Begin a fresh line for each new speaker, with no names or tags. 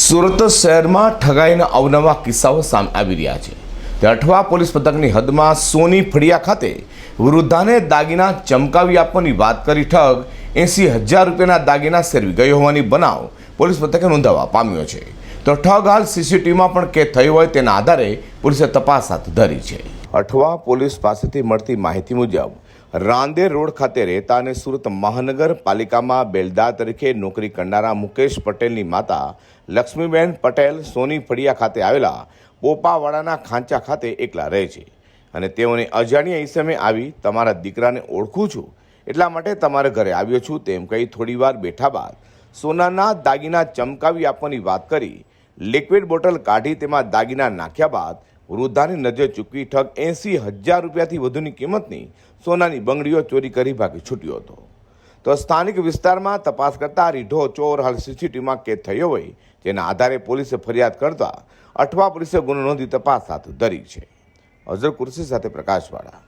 સુરત શહેરમાં ઠગાઈના અવનવા કિસ્સાઓ સામે આવી રહ્યા છે. તે અઠવા પોલીસ મથકની હદમાં સોની ફળિયા ખાતે વૃદ્ધાને દાગીના ચમકાવી આપવાની વાત કરી ઠગ એંસી હજાર રૂપિયાના દાગીના સેરવી ગયો હોવાની બનાવ પોલીસ મથકે નોંધાવવા પામ્યો છે. તો ઠગ હાલ સીસીટીવીમાં પણ કેદ થઈ હોય તેના આધારે પોલીસે તપાસ હાથ ધરી છે. અઠવા પોલીસ પાસેથી મળતી માહિતી મુજબ રાંદેર રોડ ખાતે રહેતા અને સુરત મહાનગરપાલિકામાં બેલદા તરીકે નોકરી કરનારા મુકેશ પટેલની માતા લક્ષ્મીબેન પટેલ સોની ફળિયા ખાતે આવેલા પોપાવાડાના ખાંચા ખાતે એકલા રહે છે. અને તેઓને અજાણ્યા ઈસમે આવી, તમારા દીકરાને ઓળખું છું. એટલા માટે તમારા ઘરે આવ્યો છું. તેમ કહી થોડીવાર બેઠા બાદ સોનાના દાગીના ચમકાવી આપવાની વાત કરી લિક્વિડ બોટલ કાઢી તેમાં દાગીના નાખ્યા બાદ વૃદ્ધાની નજર ચૂકવી ઠગ એંસી હજાર રૂપિયાથી વધુની કિંમતની સોનાની બંગડીઓ ચોરી કરી ભાગી છૂટ્યો હતો. તો સ્થાનિક વિસ્તારમાં તપાસ કરતા રીઢો ચોર હાલ સીસીટીવીમાં કેદ થયો હોય, જેના આધારે પોલીસે ફરિયાદ કરતા અઠવા પોલીસે ગુનો નોંધી તપાસ હાથ ધરી છે. અઝર કુર્સી સાથે પ્રકાશવાળા.